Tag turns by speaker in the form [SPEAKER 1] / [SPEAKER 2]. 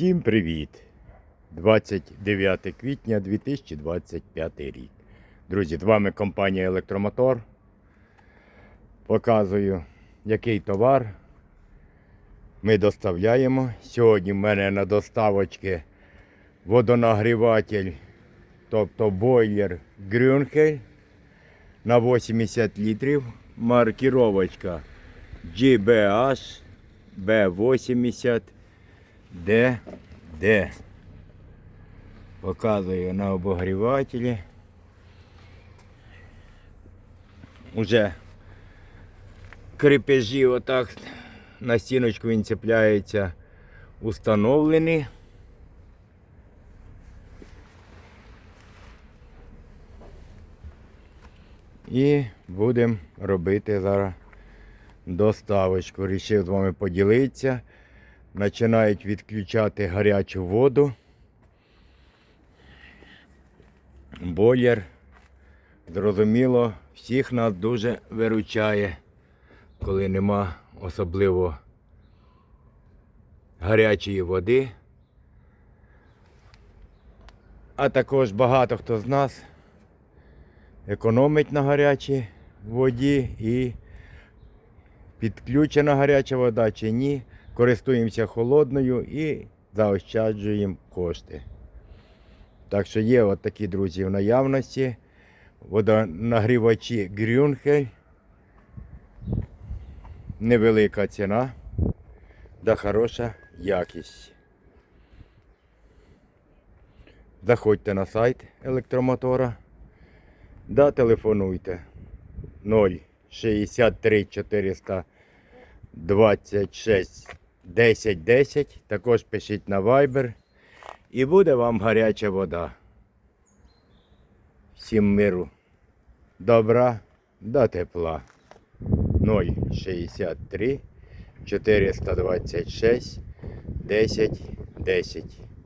[SPEAKER 1] Всім привіт! 29 квітня 2025 рік. Друзі, з вами компанія Електромотор. Показую, який товар ми доставляємо. Сьогодні в мене на доставочці водонагріватель, тобто бойлер Грюнхель на 80 літрів. Маркіровочка GBH B80 Д, Д. Показую на обогрівателі. Уже крепежі отак на стіночку він цепляється установлені. І будемо робити зараз доставочку. Рішив з вами поділитися. Починають відключати гарячу воду. Бойлер, зрозуміло, всіх нас дуже виручає, коли нема особливо гарячої води. А також багато хто з нас економить на гарячій воді і підключена гаряча вода чи ні. Користуємося холодною і заощаджуємо кошти. Так що є от такі друзі в наявності. Водонагрівачі Грюнхель. Невелика ціна да хороша якість. Заходьте на сайт електромотора. Да, телефонуйте 063 400 26 10 10. Також пишіть на Viber. І буде вам гаряча вода. Всім миру. Добра до тепла. 063 426 10 10.